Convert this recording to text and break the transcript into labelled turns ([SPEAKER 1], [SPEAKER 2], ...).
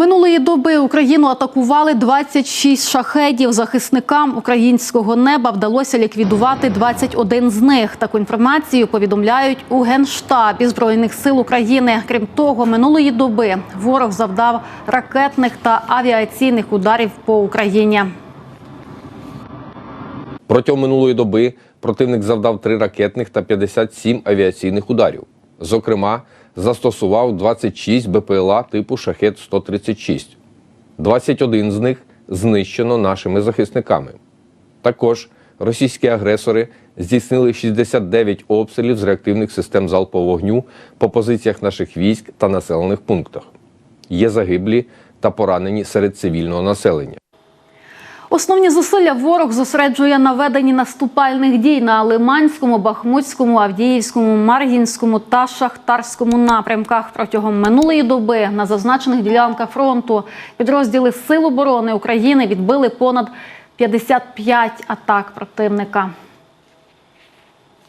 [SPEAKER 1] Минулої доби Україну атакували 26 шахедів. Захисникам українського неба вдалося ліквідувати 21 з них. Таку інформацію повідомляють у Генштабі Збройних сил України. Крім того, минулої доби ворог завдав ракетних та авіаційних ударів по Україні.
[SPEAKER 2] Протягом минулої доби противник завдав 3 ракетних та 57 авіаційних ударів. Зокрема, застосував 26 БПЛА типу Шахет-136. 21 з них знищено нашими захисниками. Також російські агресори здійснили 69 обстрілів з реактивних систем залпового вогню по позиціях наших військ та населених пунктах. Є загиблі та поранені серед цивільного населення.
[SPEAKER 1] Основні зусилля ворог зосереджує на веденні наступальних дій на Лиманському, Бахмутському, Авдіївському, Мар'їнському та Шахтарському напрямках. Протягом минулої доби на зазначених ділянках фронту підрозділи Сил оборони України відбили понад 55 атак противника.